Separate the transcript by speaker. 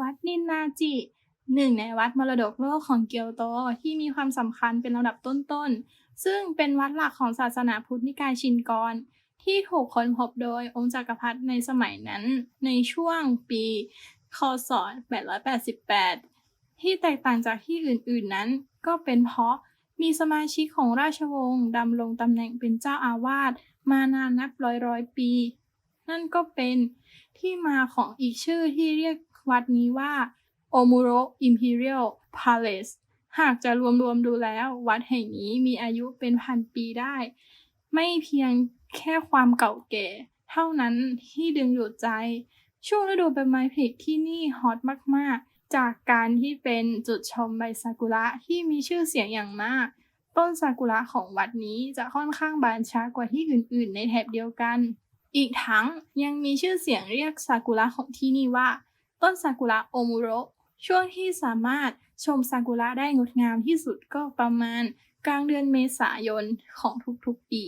Speaker 1: วัดนินนาจิ หนึ่งในวัดมรดกโลกของเกียวโตที่มีความสำคัญเป็นลำดับต้นๆ ซึ่งเป็นวัดหลักของศาสนาพุทธนิกายชินกร ที่ถูกค้นพบโดยองค์จักรพรรดิในสมัยนั้น ในช่วงปี คศ 888 ที่แตกต่างจากที่อื่นๆนั้น ก็เป็นเพราะมีสมาชิกของราชวงศ์ดำรงตำแหน่งเป็นเจ้าอาวาสมานานนับร้อยร้อยปี นั่นก็เป็นที่มาของอีกชื่อที่เรียก วัดนี้ว่าโอมูโร Imperial Palace หากจะรวมๆดูแล้ว วัดแห่งนี้มีอายุเป็นพันปีได้ ไม่เพียงแค่ความเก่าแก่ เท่านั้นที่ดึงดูดใจ ช่วงฤดูใบไม้ผลิที่นี่ฮอตมากๆ จากการที่เป็นจุดชมใบซากุระที่มีชื่อเสียงอย่างมาก ต้นซากุระของวัดนี้จะค่อนข้างบานช้ากว่าที่อื่น ๆ ในแถบเดียวกัน อีกทั้งยังมีชื่อเสียงเรียกซากุระของที่นี่ว่า ต้นซากุระโอมุโรช่วงที่สามารถชมซากุระได้งดงามที่สุดก็ประมาณกลางเดือนเมษายนของทุกๆปี